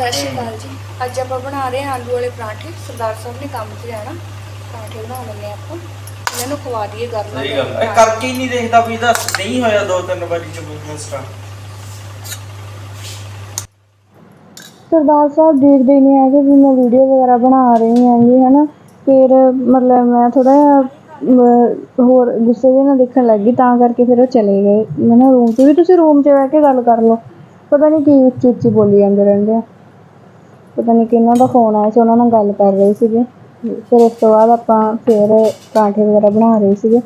ਸਤਿ ਸ਼੍ਰੀ ਅਕਾਲ ਜੀ। ਅੱਜ ਆਪਾਂ ਬਣਾ ਰਹੇ ਹਾਂ ਆਲੂ ਵਾਲੇ ਪਰਾਂਠੇ। ਸਰਦਾਰ ਸਾਹਿਬ ਨੇ ਕੰਮ ਤੇ ਜਾਣਾ। ਪਰਾਂਠੇ ਬਣਾ ਲੈਣੇ ਆਪਾਂ। ਇਹਨਾਂ ਨੂੰ ਖਵਾ ਦਈਏ ਗਰਮ ਸਹੀ ਗੱਲ ਇਹ ਕਰਕੇ ਹੀ ਨਹੀਂ ਦੇਖਦਾ ਵੀ ਇਹਦਾ ਨਹੀਂ ਹੋਇਆ ਦੋ ਤਿੰਨ ਵਾਰੀ ਚ ਬਿਜ਼ਨਸ ਸਰਦਾਰ ਸਾਹਿਬ ਦੇਖਦੇ ਹੀ ਨਹੀਂ ਹੈਗੇ ਵੀ ਮੈਂ ਵੀਡੀਓ ਵਗੈਰਾ ਬਣਾ ਰਹੀ ਹਾਂਗੀ ਹਨਾ। ਫਿਰ ਮਤਲਬ ਮੈਂ ਥੋੜਾ ਹੋਰ ਗੁੱਸੇ ਜਿਹੇ ਨਾਲ ਦੇਖਣ ਲੱਗੀ ਤਾਂ ਕਰਕੇ ਫਿਰ ਉਹ ਚਲੇ ਗਏ। ਮੈਂ ਨਾ ਰੂਮ 'ਚ ਵੀ ਤੁਸੀਂ ਰੂਮ 'ਚ ਬਹਿ ਕੇ ਗੱਲ ਕਰ ਲਓ। ਪਤਾ ਨਹੀਂ ਕੀ ਉੱਚੀ ਉੱਚੀ ਬੋਲੀ ਜਾਂਦੇ ਰਹਿੰਦੇ ਆ। ਪਤਾ ਨਹੀਂ ਕਿਹਨਾਂ ਦਾ ਫੋਨ ਆਇਆ ਸੀ, ਉਹਨਾਂ ਨਾਲ ਗੱਲ ਕਰ ਰਹੇ ਸੀਗੇ। ਫਿਰ ਉਸ ਤੋਂ ਬਾਅਦ ਆਪਾਂ ਫਿਰ ਪਰਾਂਠੇ ਵਗੈਰਾ ਬਣਾ ਰਹੇ ਸੀਗੇ।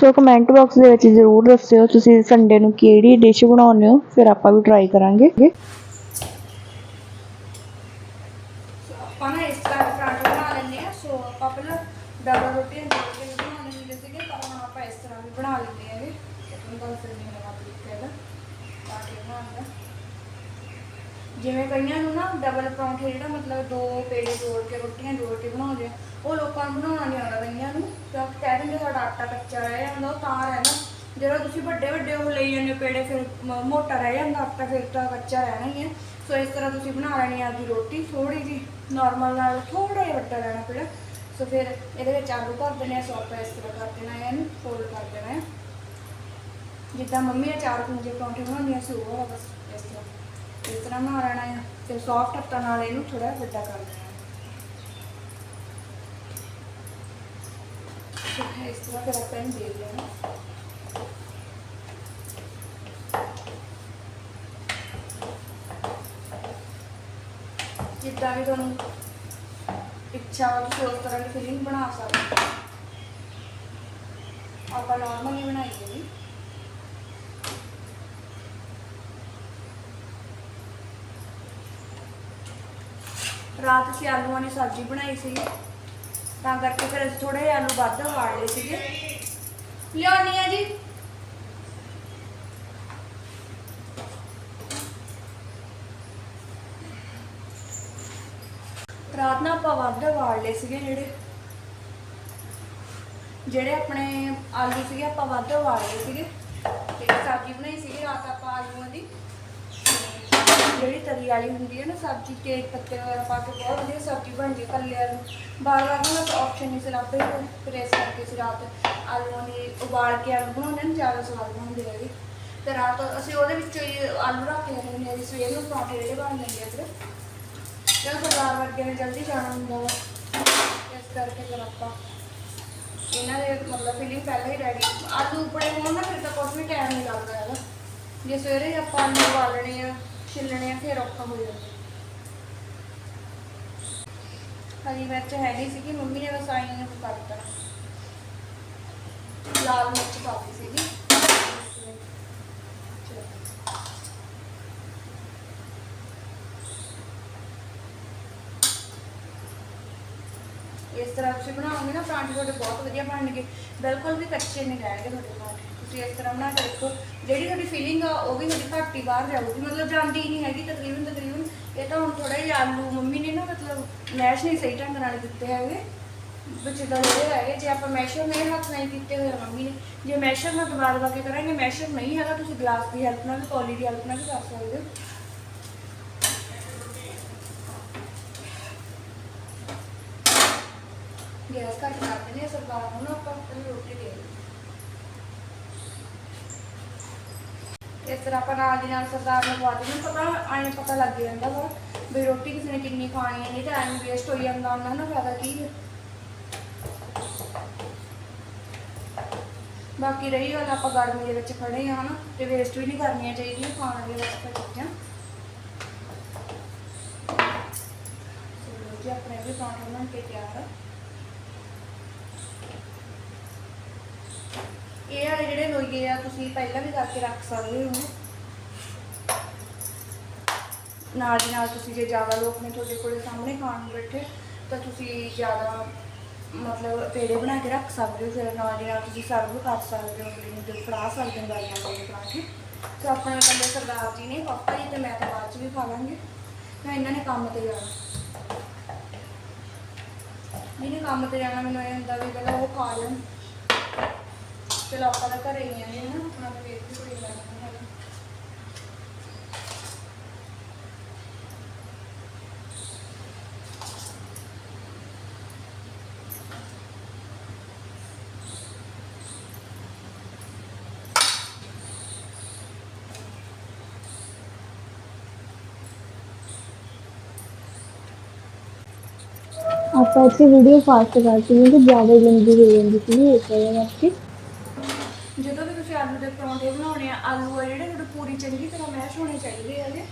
ਸੋ ਕਮੈਂਟ ਬਾਕਸ ਦੇ ਵਿੱਚ ਜ਼ਰੂਰ ਦੱਸਿਓ ਤੁਸੀਂ ਸੰਡੇ ਨੂੰ ਕਿਹੜੀ ਡਿਸ਼ ਬਣਾਉਂਦੇ ਹੋ, ਫਿਰ ਆਪਾਂ ਵੀ ਟਰਾਈ ਕਰਾਂਗੇ। ਆਪਾਂ ਨਾ ਇਸ ਤਰ੍ਹਾਂ ਪਰਾਂਠੇ ਬਣਾ ਲੈਂਦੇ ਆ ਸੋ ਆਪਾਂ ਪਹਿਲਾਂ ਡਬਲ ਰੋਟੀਆਂ ਦੇ ਕੇ ਵੀ ਬਣਾ ਲੈਂਦੇ ਸੀਗੇ ਪਰ ਹੁਣ ਆਪਾਂ ਇਸ ਤਰ੍ਹਾਂ ਵੀ ਬਣਾ ਲੈਂਦੇ ਹੈਗੇ ਤੁਹਾਨੂੰ ਦੱਸ ਦਿੰਦੀ ਹਾਂ ਨਵਾਂ ਤਰੀਕਾ ਇਹਦਾ ਪਰਾਂਠੇ ਬਣਾਉਣ ਦਾ ਜਿਵੇਂ ਕਈਆਂ ਨੂੰ ਨਾ ਡਬਲ ਪਰੌਂਠੇ ਜਿਹੜਾ ਮਤਲਬ ਦੋ ਪੇੜੇ ਜੋੜ ਕੇ ਰੋਟੀਆਂ ਜੋੜ ਕੇ ਬਣਾਉਂਦੇ ਆ ਉਹ ਲੋਕਾਂ ਨੂੰ ਬਣਾਉਣਾ ਨਹੀਂ ਆਉਂਦਾ ਕਈਆਂ ਨੂੰ, ਕਿਉਂਕਿ ਕਹਿ ਦਿੰਦੇ ਸਾਡਾ ਆਟਾ ਕੱਚਾ ਰਹਿ ਜਾਂਦਾ, ਉਹ ਤਾਂ ਰਹਿੰਦਾ। ਜਦੋਂ ਤੁਸੀਂ ਵੱਡੇ ਵੱਡੇ ਉਹ ਲਈ ਜਾਂਦੇ ਹੋ ਪੇੜੇ, ਫਿਰ ਮੋਟਾ ਰਹਿ ਜਾਂਦਾ ਆਟਾ, ਫਿਰ ਤਾਂ ਕੱਚਾ ਰਹਿਣਾ ਹੀ ਹੈ ਸੋ ਇਸ ਤਰ੍ਹਾਂ ਤੁਸੀਂ ਬਣਾ ਲੈਣੀ ਆ ਰੋਟੀ ਥੋੜੀ ਜੀ ਨਾਰਮਲ ਨਾਲ ਥੋੜਾ ਜਿਹਾ ਵੱਡਾ ਲੈਣਾ ਪੇੜਾ। ਸੋ ਫਿਰ ਇਹਦੇ ਵਿੱਚ ਆਲੂ ਭਰ ਦੇਣੇ ਆ, ਸੋ ਆਪਾਂ ਇਸ ਤਰ੍ਹਾਂ ਕਰ ਦੇਣਾ ਹੈ ਇਹਨੂੰ ਫੋਲਡ ਕਰ ਦੇਣਾ। ਹੈ ਜਿੱਦਾਂ ਮੰਮੀ ਆ ਚਾਰ ਪੰਜੇ ਪਰੌਂਠੇ ਬਣਾਉਂਦੀਆਂ, ਸੀ ਉਹ ਵਾਲਾ ਬਸ ਇਸ ਤਰ੍ਹਾਂ। ਇਸ ਤਰ੍ਹਾਂ ਬਣਾ ਲੈਣਾ ਹੈ ਤੇ ਸੌਫਟ ਹੱਥਾਂ ਨਾਲ ਇਹਨੂੰ ਥੋੜਾ ਵੱਡਾ ਕਰ ਦੇਣਾ। ਇਸ ਤਰ੍ਹਾਂ ਫਿਰ ਆਪਾਂ ਇਹਨੂੰ ਦੇ ਦੇਣਾ ਜਿੱਦਾਂ ਵੀ ਤੁਹਾਨੂੰ ਇੱਛਾ ਹੋ ਤੁਸੀਂ ਉਸ ਤਰ੍ਹਾਂ ਦੀ ਫਿਲਿੰਗ ਬਣਾ ਸਕਦੇ ਆਪਾਂ ਨਾਰਮਲ ਹੀ ਬਣਾਈਏ ਜੀ। ਰਾਤ ਅਸੀਂ ਆਲੂਆਂ ਦੀ ਸਬਜ਼ੀ ਬਣਾਈ ਸੀ ਤਾਂ ਕਰਕੇ ਫਿਰ ਅਸੀਂ ਥੋੜੇ ਜਿਹੇ ਆਲੂ ਵੱਧ ਵਾੜ ਲਏ ਸੀਗੇ। ਲਿਆਉਣੀ ਆ ਜੀ। ਰਾਤ ਨਾ ਆਪਾਂ ਵੱਧ ਵਾੜ ਲਏ ਸੀਗੇ ਜਿਹੜੇ ਜਿਹੜੇ ਆਪਣੇ ਆਲੂ ਸੀਗੇ ਆਪਾਂ ਵੱਧ ਵਾੜ ਲਏ ਸੀਗੇ। ਤੇ ਸਬਜ਼ੀ ਬਣਾਈ ਸੀਗੀ, ਰਾਤ ਆਪਾਂ ਆਲੂਆਂ ਦੀ। ਜਿਹੜੀ ਤਰੀ ਵਾਲੀ ਹੁੰਦੀ ਹੈ ਨਾ ਸਬਜ਼ੀ, ਕੇਕ, ਪੱਤੇ ਵਗੈਰਾ ਪਾ ਕੇ ਬਹੁਤ ਵਧੀਆ ਸਬਜ਼ੀ ਬਣਦੀ ਹੈ ਕੱਲਿਆਂ ਨੂੰ। ਬਾਰ ਬਾਰ ਨਾ ਆਪਸ਼ਨ ਨਹੀਂ ਸੀ ਲੱਭੇ ਫਿਰ ਇਸ ਕਰਕੇ ਸੀ ਰਾਤ ਆਲੂਆਂ ਦੀ ਉਬਾਲ ਕੇ ਆਲੂ ਬਣਾਉਂਦੇ ਨੇ, ਜ਼ਿਆਦਾ ਸਵਾਦ ਬਣਦੇ ਹੈਗੇ ਤੇ ਰਾਤ ਅਸੀਂ ਉਹਦੇ ਵਿੱਚੋਂ ਹੀ ਆਲੂ ਰੱਖ ਲੈਂਦੇ ਹੁੰਦੇ ਹਾਂ ਸਵੇਰ ਨੂੰ ਪਰੌਂਠੇ ਜਿਹੜੇ ਬਣ ਲੈਂਦੇ ਆ ਫਿਰ ਜਦੋਂ ਸਰਦਾਰ ਵਰਗੇ ਨੇ ਜਲਦੀ ਜਾਣਾ ਹੁੰਦਾ ਵਾ, ਇਸ ਕਰਕੇ ਫਿਰ ਆਪਾਂ ਇਹਨਾਂ ਦੇ ਮਤਲਬ ਫੀਲਿੰਗ ਪਹਿਲਾਂ ਹੀ ਰੈਡੀ ਆਲੂ ਉਬਲੇ ਹੋਣ ਨਾ, ਫਿਰ ਤਾਂ ਕੁਝ ਵੀ ਟਾਈਮ ਨਹੀਂ ਲੱਗਦਾ ਹੈਗਾ। ਜੇ ਸਵੇਰੇ ਹੀ ਆਪਾਂ ਆਲੂ ਉਬਾਲਣੇ ਆ ਛਿੱਲਣੇ ਆ, ਫਿਰ ਔਖਾ ਹੋ ਜਾਂਦਾ। ਹਰੀ ਮਿਰਚ ਹੈਗੀ ਨਹੀਂ ਸੀਗੀ, ਮੰਮੀ ਨੇ ਬਸ ਆਈ ਨੇ ਕਰ ਲਾਲ ਮਿਰਚ ਪਾ ਸੀਗੀ। ਇਸ ਤਰ੍ਹਾਂ ਤੁਸੀਂ ਬਣਾਓਗੇ ਨਾ ਪਰਾਂਠੇ, ਤੁਹਾਡੇ ਬਹੁਤ ਵਧੀਆ ਬਣਨਗੇ। ਬਿਲਕੁਲ ਵੀ ਕੱਚੇ ਨਹੀਂ ਰਹਿਣਗੇ ਤੁਹਾਡੇ ਪਰਾਂਠੇ। ਤੁਸੀਂ ਇਸ ਤਰ੍ਹਾਂ ਬਣਾ ਕੇ ਦੇਖੋ, ਜਿਹੜੀ ਤੁਹਾਡੀ ਫੀਲਿੰਗ ਆ, ਉਹ ਵੀ ਤੁਹਾਡੀ ਘੱਟ ਹੀ ਬਾਹਰ ਜਾਊਗੀ। ਮਤਲਬ ਜਾਂਦੀ ਹੀ ਨਹੀਂ ਹੈਗੀ ਤਕਰੀਬਨ ਤਕਰੀਬਨ। ਇਹ ਤਾਂ ਹੁਣ ਥੋੜਾ ਜਿਹਾ ਆਲੂ ਮੰਮੀ ਨੇ ਨਾ, ਮਤਲਬ ਮੈਸ਼ ਨਹੀਂ ਸਹੀ ਢੰਗ ਨਾਲ ਦਿੱਤੇ ਹੈਗੇ। ਵਿੱਚ ਜਿਹੜੇ ਹੈਗੇ ਜੇ ਆਪਾਂ ਮੈਸ਼ਰ ਮੇਰੇ ਹੱਥ ਨਾਲ ਕੀਤੇ ਹੋਏ ਮੰਮੀ ਨੇ। ਜੇ ਮੈਸ਼ਰ ਨਾਲ ਦਬਾ ਦਬਾ ਕੇ ਕਰਾਂਗੇ, ਮੈਸ਼ਰ ਨਹੀਂ ਹੈਗਾ, ਤੁਸੀਂ ਗਲਾਸ ਦੀ ਹੈਲਪ ਨਾਲ ਵੀ ਕੌਲੀ ਦੀ ਹੈਲਪ ਨਾਲ ਵੀ ਕਰ ਸਕਦੇ ਹੋ। ਗੈਸ ਘੱਟ ਕਰ ਦਿੰਦੇ ਸਰਕਾਰ ਨੂੰ ਨਾ ਆਪਾਂ ਰੋਟੀ ਦੇ ਦਿੰਦੇ ਇਸ ਤਰ੍ਹਾਂ ਆਪਾਂ ਨਾਲ ਦੀ ਨਾਲ ਸਰਦਾਰ ਨੂੰ ਖਵਾ ਦਿੰਦੇ ਪਤਾ, ਐਂ ਪਤਾ ਲੱਗ ਜਾਂਦਾ ਵਾ ਵੀ ਰੋਟੀ ਕਿਸੇ ਨੇ ਕਿੰਨੀ ਖਾਣੀ ਹੈ, ਨਹੀਂ ਤਾਂ ਐਵੇਂ ਵੇਸਟ ਹੋਈ ਜਾਂਦਾ ਉਹਨਾਂ ਨੂੰ ਫਾਇਦਾ ਕੀ। ਹੈ ਬਾਕੀ ਰਹੀ ਗੱਲ, ਆਪਾਂ ਗਰਮੀ ਦੇ ਵਿੱਚ ਖੜੇ ਆ ਹਨਾ, ਤੇ ਵੇਸਟ ਵੀ ਨਹੀਂ ਕਰਨੀਆਂ ਚਾਹੀਦੀਆਂ ਖਾਣ ਦੇ ਵਿੱਚ ਚੀਜ਼ਾਂ। ਜੀ, ਆਪਣੇ ਵੀ ਪਰਾਂਠੇ ਬਣ ਕੇ ਤਿਆਰ ਆ। ਇਹ ਵਾਲੇ ਜਿਹੜੇ ਲੋਈਏ ਆ, ਤੁਸੀਂ ਪਹਿਲਾਂ ਵੀ ਕਰਕੇ ਰੱਖ ਸਕਦੇ ਹੋ। ਨਾਲ ਦੀ ਨਾਲ ਤੁਸੀਂ ਜੇ ਜ਼ਿਆਦਾ ਲੋਕ ਨੇ ਤੁਹਾਡੇ ਕੋਲੇ ਸਾਹਮਣੇ ਖਾਣ ਨੂੰ ਬੈਠੇ, ਤਾਂ ਤੁਸੀਂ ਜ਼ਿਆਦਾ ਮਤਲਬ ਪੇੜੇ ਬਣਾ ਕੇ ਰੱਖ ਸਕਦੇ ਹੋ, ਫਿਰ ਨਾਲ ਦੀ ਨਾਲ ਤੁਸੀਂ ਸਰਵ ਕਰ ਸਕਦੇ ਹੋ ਅਗਲੇ ਨੂੰ ਤੇ ਫੜਾ ਸਕਦੇ ਹੋ ਗਾਈਆਂ ਦੇ ਬਣਾ ਕੇ। ਸੋ ਆਪਣੇ ਕੱਲੇ ਸਰਦਾਰ ਜੀ ਨੇ ਪਾਪਾ ਜੀ ਤੇ ਮੈਂ ਤਾਂ ਬਾਅਦ ਚ ਵੀ ਖਾ ਲਾਂਗੇ। ਮੈਂ ਇਹਨਾਂ ਨੇ ਕੰਮ ਤੇ ਜਾਣਾ। ਇਹਨੇ ਕੰਮ ਤੇ ਜਾਣਾ, ਮੈਨੂੰ ਇਹ ਹੁੰਦਾ ਵੀ ਪਹਿਲਾਂ ਉਹ ਖਾ ਲੈਣ। ਚਲ ਆਪਾਂ ਤਾਂ ਘਰੇ ਹੀ ਆਏ ਹਾਂ ਆਪਣਾ ਤਾਂ ਵੇਖ ਵੀ ਕੋਈ ਲੱਗਦਾ ਹੈ ਆਪਾਂ ਇੱਥੇ ਵੀਡੀਓ ਫਾਸਟ ਕਰਤੀ ਕਿਉਂਕਿ ਜ਼ਿਆਦਾ ਲੰਬੀ ਹੋ ਜਾਂਦੀ ਸੀ, ਇਸ ਕਰਕੇ ਜਦੋਂ ਵੀ ਤੁਸੀਂ ਆਲੂ ਦੇ ਪਰੌਂਠੇ ਬਣਾਉਣੇ ਆ, ਆਲੂ ਆ ਜਿਹੜੇ ਤੁਹਾਡੇ ਪੂਰੀ ਚੰਗੀ ਤਰ੍ਹਾਂ ਮੈਸ਼ ਹੋਣੇ ਚਾਹੀਦੇ ਹੈਗੇ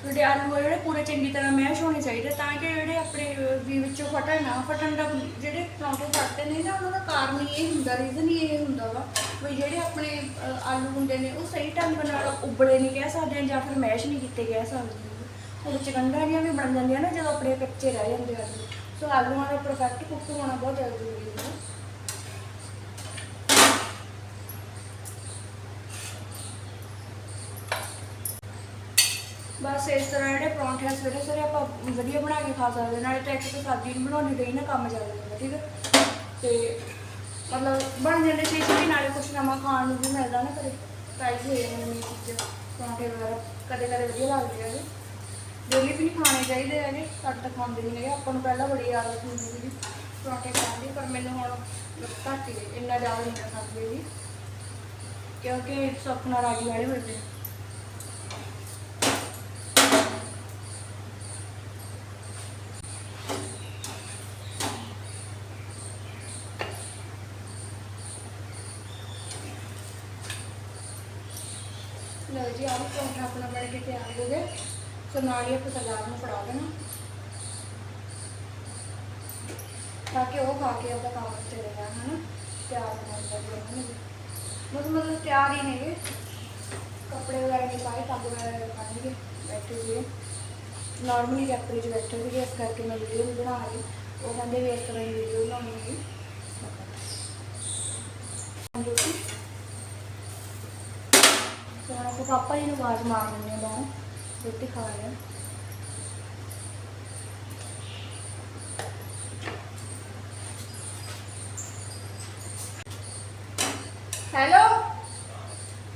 ਤੁਹਾਡੇ ਆਲੂ ਆ ਜਿਹੜੇ ਪੂਰੇ ਚੰਗੀ ਤਰ੍ਹਾਂ ਮੈਸ਼ ਹੋਣੇ ਚਾਹੀਦੇ ਤਾਂ ਕਿ ਜਿਹੜੇ ਆਪਣੇ ਵੀ ਵਿੱਚੋਂ ਫਟਣ ਨਾ ਫਟਣ ਦਾ ਜਿਹੜੇ ਪਰੌਂਠੇ ਫਟਦੇ ਨੇ ਨਾ, ਉਹਨਾਂ ਦਾ ਕਾਰਨ ਹੀ ਇਹ ਹੁੰਦਾ ਰੀਜ਼ਨ ਹੀ ਇਹ ਹੁੰਦਾ ਵਾ ਵੀ ਜਿਹੜੇ ਆਪਣੇ ਆਲੂ ਹੁੰਦੇ ਨੇ, ਉਹ ਸਹੀ ਢੰਗ ਨਾਲ ਉਬਲੇ ਨਹੀਂ ਕਹਿ ਸਕਦੇ ਜਾਂ ਫਿਰ ਮੈਸ਼ ਨਹੀਂ ਕੀਤੇ ਕਹਿ ਸਕਦੇ। ਉਹਦੇ ਚ ਗੰਢਾਂ ਵੀ ਬਣ ਜਾਂਦੀਆਂ ਨਾ, ਜਦੋਂ ਆਪਣੇ ਕੱਚੇ ਰਹਿ ਜਾਂਦੇ ਆ। ਸੋ ਆਲੂਆਂ ਦਾ ਪਰਫੈਕਟ ਕੁੱਕ ਹੋਣਾ ਬਹੁਤ ਜ਼ਿਆਦਾ ਜ਼ਰੂਰੀ ਹੁੰਦਾ। ਬਸ ਇਸ ਤਰ੍ਹਾਂ ਜਿਹੜੇ ਪਰੌਂਠੇ ਆ ਸਵੇਰੇ ਸਵੇਰੇ ਆਪਾਂ ਵਧੀਆ ਬਣਾ ਕੇ ਖਾ ਸਕਦੇ ਨਾਲੇ ਤਾਂ ਇੱਕ ਤਾਂ ਸਬਜ਼ੀ ਨਹੀਂ ਬਣਾਉਣੀ ਰਹੀ ਨਾ ਕੰਮ ਚੱਲ ਜਾਂਦਾ ਠੀਕ ਹੈ ਤੇ ਮਤਲਬ ਬਣ ਜਾਂਦੇ ਸੀ ਵੀ ਨਾਲੇ ਕੁਛ ਨਵਾਂ ਖਾਣ ਨੂੰ ਵੀ ਮਿਲਦਾ ਨਾ ਕਦੇ। ਟਰਾਈ ਹੋ ਜਾਂਦੇ ਨਵੀਂ ਚੀਜ਼ਾਂ ਪਰੌਂਠੇ ਵਗੈਰਾ, ਕਦੇ ਕਦੇ ਵਧੀਆ ਲੱਗਦੇ ਹੈਗੇ ਡੇਲੀ ਵੀ ਨਹੀਂ ਖਾਣੇ ਚਾਹੀਦੇ ਹੈਗੇ, ਘੱਟ ਤਾਂ ਖਾਂਦੇ ਨਹੀਂ ਹੈਗੇ, ਆਪਾਂ ਨੂੰ ਪਹਿਲਾਂ ਬੜੀ ਆਦਤ ਹੁੰਦੀ ਸੀ ਪਰੌਂਠੇ ਖਾਣ ਦੀ, ਪਰ ਮੈਨੂੰ ਹੁਣ ਘੱਟ ਹੀ ਇੰਨਾ ਜ਼ਿਆਦਾ ਨਹੀਂ ਮੈਂ ਖਾਂਦੀ ਹੈਗੀ। ਕਿਉਂਕਿ ਸੁਪਨਾ ਰਾਗੀ ਰਾਜੀ ਵਾਲੇ ਹੋਏ ਪਏ ਨੇ। ਲਓ ਜੀ, ਆਹ ਪਰੌਂਠਾ ਆਪਣਾ ਬਣ ਕੇ ਤਿਆਰ ਹੋ ਗਿਆ। ਸੋ ਨਾਲ ਹੀ ਆਪਾਂ ਸਰਦਾਰ ਨੂੰ ਫੜਾ ਦੇਣਾ। ਤਾਂ ਕਿ ਉਹ ਖਾ ਕੇ ਆਪਦਾ ਕੰਮ ਤੇ ਚਲੇ ਜਾਣ, ਹਨਾ? ਤਿਆਰ ਹੋ ਜਾਂਦਾ ਜੀ ਮਤਲਬ ਮਤਲਬ ਤਿਆਰ ਹੀ ਨੇਗੇ। ਕੱਪੜੇ ਵਗੈਰਾ ਨਹੀਂ ਪਾਏ, ਪੱਗ ਵਗੈਰਾ ਪਾਣਗੇ ਬੈਠੇ ਹੋਏ ਨਾਰਮਲੀ ਕੈਪਰੀ 'ਚ ਬੈਠੇ ਸੀਗੇ, ਇਸ ਕਰਕੇ ਮੈਂ ਵੀਡੀਓ ਵੀ ਬਣਾ ਲਈ। ਉਹ ਕਹਿੰਦੇ ਵੀ ਇਸ ਤਰ੍ਹਾਂ ਦੀ ਵੀਡੀਓ ਬਣਾਉਣੀ ਹੈਗੀ। ਰੋਟੀ ਤੇ ਹੁਣ ਆਪਾਂ ਪਾਪਾ ਜੀ ਨੂੰ ਆਵਾਜ਼ ਮਾਰ ਦਿੰਦੇ ਆ ਬਾਹਰ ਰੋਟੀ ਖਾ ਲਿਆ ਹੈਲੋ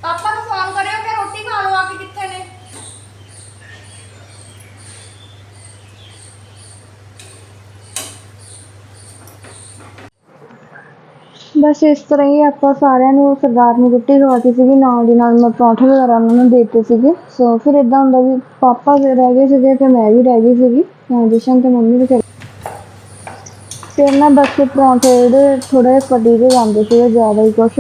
ਪਾਪਾ ਨੂੰ ਫੋਨ ਕਰਿਓ ਕਿ ਰੋਟੀ ਖਾ ਲਓ ਆ ਕੇ ਕਿੱਥੇ ਨੇ ਬਸ ਇਸ ਤਰ੍ਹਾਂ ਹੀ ਆਪਾਂ ਸਾਰਿਆਂ ਨੂੰ ਸਰਦਾਰ ਨੂੰ ਰੋਟੀ ਖਵਾਤੀ ਸੀਗੀ, ਨਾਲ ਦੀ ਨਾਲ ਮੈਂ ਪਰੌਂਠੇ ਵਗੈਰਾ ਉਹਨਾਂ ਨੂੰ ਦੇ ਦਿੱਤੇ ਸੀਗੇ। ਸੋ ਫਿਰ ਇਦਾਂ ਹੁੰਦਾ ਵੀ ਪਾਪਾ ਵੀ ਰਹਿ ਗਏ ਸੀਗੇ ਤੇ ਮੈਂ ਵੀ ਰਹਿ ਗਈ ਸੀਗੀ ਟ੍ਰਾਂਜੀਸ਼ਨ ਤੇ ਮੰਮੀ ਵੀ ਚਲੇ ਫਿਰ ਨਾ ਬਸ ਪਰੌਂਠੇ ਜਿਹੜੇ ਥੋੜੇ ਫਟੀ ਜਿਹੇ ਜਾਂਦੇ ਸੀਗੇ, ਜ਼ਿਆਦਾ ਹੀ ਕੁਛ।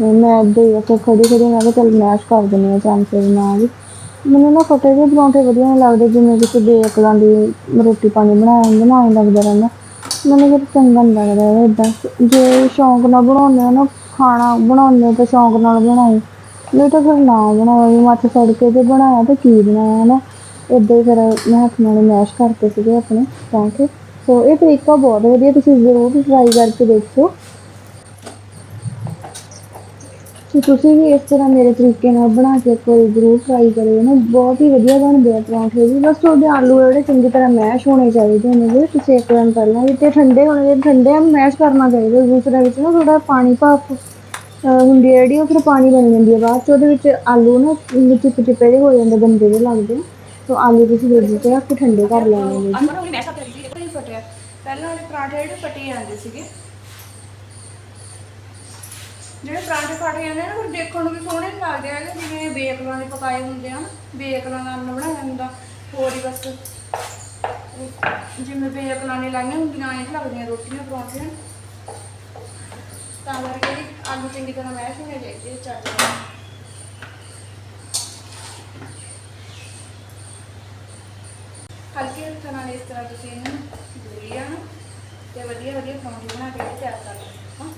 ਮੈਂ ਏਦਾਂ ਹੀ ਬਸ ਖੜੀ ਖੜੀ ਮੈਂ ਕਿਹਾ ਚੱਲ ਮੈਸ਼ ਕਰ ਦਿੰਦੀ ਹਾਂ ਚਾਂਸੇ ਨਾਲ ਹੀ। ਮੈਨੂੰ ਨਾ ਫਟੇ ਜਿਹੇ ਪਰੌਂਠੇ ਵਧੀਆ ਨਹੀਂ ਲੱਗਦੇ, ਜਿਵੇਂ ਕਿਸੇ ਬੇਅਕਲਾਂ ਦੀ ਰੋਟੀ ਪਾਣੀ ਬਣਾਇਆ ਹੁੰਦਾ ਨਾ ਲੱਗਦਾ ਰਹਿੰਦਾ। ਮੈਨੂੰ ਫਿਰ ਚੰਗਾ ਨਹੀਂ ਲੱਗਦਾ ਇਦਾਂ ਜੇ ਸ਼ੌਂਕ ਨਾਲ ਬਣਾਉਂਦੇ ਹੋ ਨਾ, ਖਾਣਾ ਬਣਾਉਂਦੇ ਹੋ ਤਾਂ ਸ਼ੌਂਕ ਨਾਲ ਬਣਾਓ ਨਹੀਂ ਤਾਂ ਫਿਰ ਨਾ ਬਣਾਓ ਵੀ ਮੱਥ ਸੜ ਕੇ ਤੇ ਬਣਾਇਆ ਤਾਂ ਕੀ ਬਣਾਇਆ ਨਾ ਇਦਾਂ ਹੀ ਫਿਰ ਮੈਂ ਹੱਥ ਨਾਲ ਮੈਸ਼ ਕਰਤੇ ਸੀਗੇ ਆਪਣੇ ਪਰੌਂਠੇ ਸੋ ਇਹ ਤਰੀਕਾ ਬਹੁਤ ਵਧੀਆ, ਤੁਸੀਂ ਜ਼ਰੂਰ ਟਰਾਈ ਕਰਕੇ ਦੇਖਿਓ। ਤੇ ਤੁਸੀਂ ਵੀ ਇਸ ਤਰ੍ਹਾਂ ਮੇਰੇ ਤਰੀਕੇ ਨਾਲ ਬਣਾ ਕੇ ਇੱਕ ਵਾਰੀ ਜ਼ਰੂਰ ਟਰਾਈ ਕਰਿਓ ਨਾ। ਬਹੁਤ ਹੀ ਵਧੀਆ ਬਣਦੇ ਆ ਪਰੌਂਠੇ ਵੀ। ਬਸ ਉਹਦੇ ਆਲੂ ਜਿਹੜੇ ਚੰਗੀ ਤਰ੍ਹਾਂ ਮੈਸ਼ ਹੋਣੇ ਚਾਹੀਦੇ ਨੇ ਜੀ, ਤੁਸੀਂ ਇੱਕ ਵਾਰ ਪਹਿਲਾਂ ਵੀ ਤੇ ਠੰਡੇ ਹੋਣੇ ਚਾਹੀਦੇ ਠੰਡੇ ਆ ਮੈਸ਼ ਕਰਨਾ ਚਾਹੀਦਾ ਦੂਸਰੇ ਵਿੱਚ ਨਾ ਥੋੜਾ ਪਾਣੀ ਭਾਫ ਹੁੰਦੀ ਹੈ ਜਿਹੜੀ, ਉਹ ਫਿਰ ਪਾਣੀ ਬਣ ਜਾਂਦੀ ਹੈ ਬਾਅਦ ਚ। ਉਹਦੇ ਵਿੱਚ ਆਲੂ ਨਾ ਚਿਪ ਚਿਪੇ ਜਿਹੇ ਹੋ ਜਾਂਦੇ, ਗੰਦੇ ਜਿਹੇ ਲੱਗਦੇ ਸੋ ਆਲੂ ਤੁਸੀਂ ਫ੍ਰਿਜ 'ਚ ਰੱਖ ਕੇ ਠੰਡੇ ਕਰ ਲੈਣੇ ਨੇ ਪਹਿਲਾਂ ਵਾਲੇ ਪਰਾਂਠੇ ਜਿਹੜੇ ਫਟੇ ਜਾਂਦੇ ਸੀਗੇ ਜਿਹੜੇ ਪਰਾਂਠੇ ਪਾਠੇ ਜਾਂਦੇ ਨੇ, ਫਿਰ ਦੇਖਣ ਨੂੰ ਵੀ ਸੋਹਣੇ ਨੀ ਲੱਗਦੇ ਹੈਗੇ ਜਿਵੇਂ ਬੇਕਲਾਂ ਦੇ ਪਕਾਏ ਹੁੰਦੇ ਆ ਬੇਕਲਾਂ ਦਾ ਅੰਨ ਬਣਾਇਆ ਹੁੰਦਾ, ਹੋਰ ਹੀ ਬਸ। ਜਿਵੇਂ ਬੇਕਲਾਂ ਨੇ ਲਾਈਆਂ ਹੁੰਦੀਆਂ ਐਂ ਲੱਗਦੀਆਂ ਰੋਟੀਆਂ ਪਰੌਂਠੇ ਤਾਂ ਕਰਕੇ ਜੀ, ਆਲੂ ਚੰਗੀ ਤਰ੍ਹਾਂ ਮੈਸ਼ ਹੋਣੇ ਚਾਹੀਦੇ ਆ, ਚੱਜ ਨਾਲ। ਹਲਕੇ ਹੱਥਾਂ ਨਾਲ ਇਸ ਤਰ੍ਹਾਂ ਤੁਸੀਂ ਇਹਨੂੰ ਦੂਰੀ ਤੇ ਵਧੀਆ ਵਧੀਆ ਪਰੌਂਠੇ ਬਣਾ ਕੇ ਤਿਆਰ ਕਰ ਲਓ। ਹਾਂ